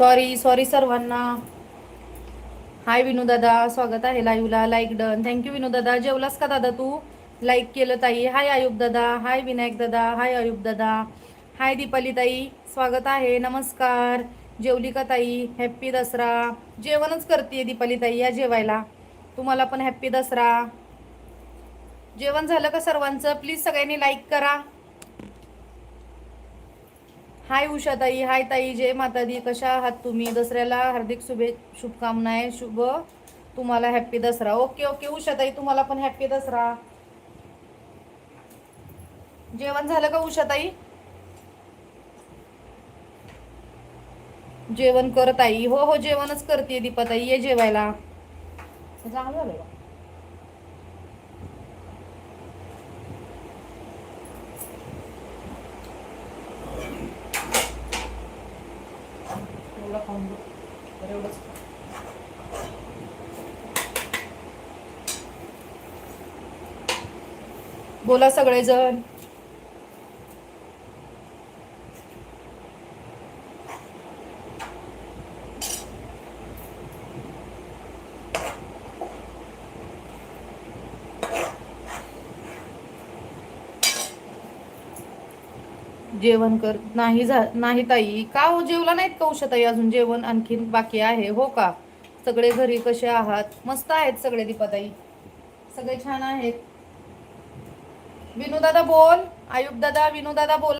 Sorry sorry सर्वांना. हाय विनू दादा स्वागत आहे लाईव्हला लाईक डन थँक्यू विनू दादा. जेवलास का दादा तू? लाईक केलं ताई. हाय आयुब दादा. हाय विनायक दादा. हाय आयुब दादा. हाय दीपाली ताई. स्वागत आहे. नमस्कार. जेवली का ताई? हॅप्पी दसरा. जेवणच करते दीपाली ताई या जेवायला. तुम्हाला पण हॅप्पी दसरा. जेवण झालं का सर्वांचं? प्लीज सगळ्यांनी लाईक करा. हाय उषा ताई हाय ताई जय माता दी कशा आहात तुम्ही? दसऱ्याला हार्दिक शुभे शुभकामना आहे शुभ. तुम्हाला happy Dussehra. Okay okay Usha ताई तुम्हाला पण हॅप्पी दसरा. जेवण झालं का उषा ताई जेवण करत आई. हो हो जेवणच करते दीपाताई ये जेवायला. चांगलं झालं तुला खाऊन घे. तर एवढंच बोला सगळेजण जेवण कर. नाही झा नाही ताई. का हो? जेवला नाहीत का उषाताई? अजून जेवण आणखीन बाकी आहे. हो का? सगळे घरी कसे आहात? मस्त आहेत सगळे दीपाताई. सगळे छान आहेत. विनोदादा बोल. आयुब दादा बोल.